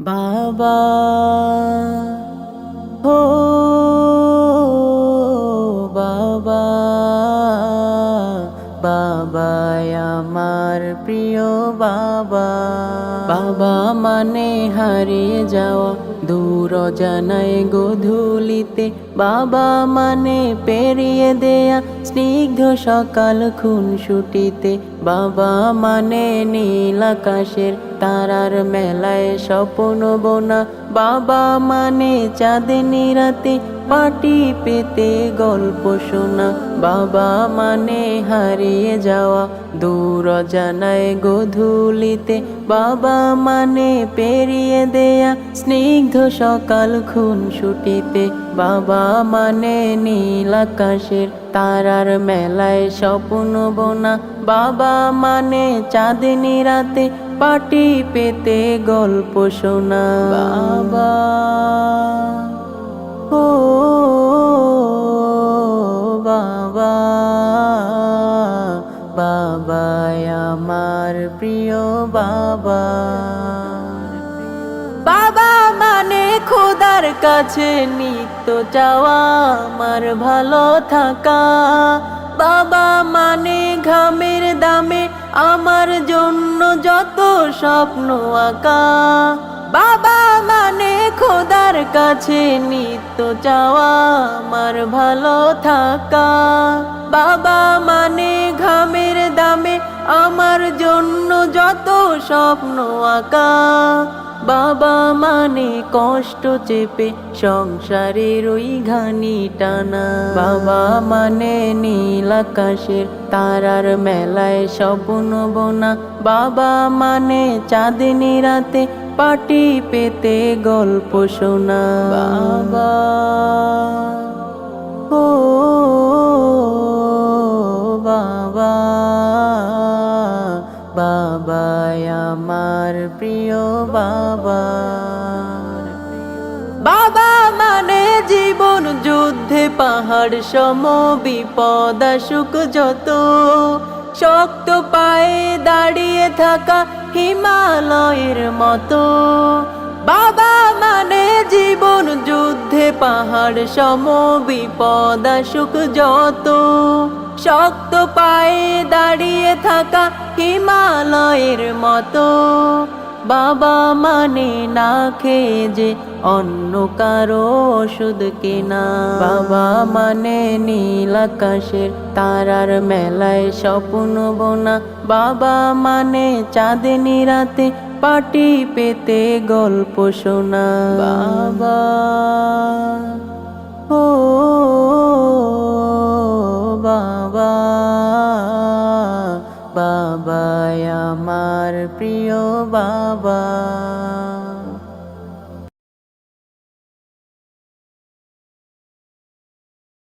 বাবা ও বাবা বাবা আমার প্রিয় বাবা। বাবা মানে হারিয়ে যাওয়া দূর জানায় গোধূলিতে। বাবা মানে পেরিয়ে দেয়া স্নিগ্ধ সকাল খুন ছুটিতে। বাবা মানে নীল আকাশের তারার মেলায় স্বপ্ন বোনা। বাবা মানে চাঁদ রাতে পাটি পেতে গল্প শোনা। বাবা মানে হারিয়ে যাওয়া। দূর জানায় গধূলিতে বাবা মানে পেরিয়ে দেয়া। স্নিগ্ধ সকাল খুন ছুটিতে বাবা মানে নীল আকাশের তারার মেলায় স্বপ্ন বোনা। বাবা মানে চাঁদনি রাতে পাটি পেতে গল্প শোনা। বাবা বাবা আমার প্রিয় বাবা। বাবা মানে খোদার কাছে নিত্য চাওয়া, আমার ভালো থাকা। বাবা মানে ঘামের দামে, আমার জন্য যত স্বপ্ন আঁকা। বাবা মানে খোদার কাছে নিত্য চাওয়া, আমার ভালো থাকা। বাবা মানে ঘামের দামে আমার জন্য যত স্বপ্ন আঁকা। বাবা মানে কষ্ট চেপে সংসারের ওই ঘানি টানা। বাবা মানে নীল আকাশের তারার মেলায় স্বপ্ন বোনা। বাবা মানে চাঁদনি রাতে পাটি পেতে গল্প শোনা। বাবা বাবা আমার প্রিয় বাবা। বাবা মানে জীবন যুদ্ধে পাহাড় সম বিপদ সুখ যত। শক্ত পায়ে দাঁড়িয়ে থাকা হিমালয়ের মতো। পাহাড় সম বিপদ, সুখ যত। শক্ত পায়ে দাঁড়িয়ে থাকা হিমালয়ের মতো। বাবা মানে না খেয়ে যে অন্য কারও ওষুধ কেনা। বাবা মানে নীল আকাশের তারার মেলায় স্বপ্ন বোনা। বাবা মানে চাঁদনি রাতে পাটি পেতে গল্প শোনা। বাবা বাবা আমার প্রিয় বাবা।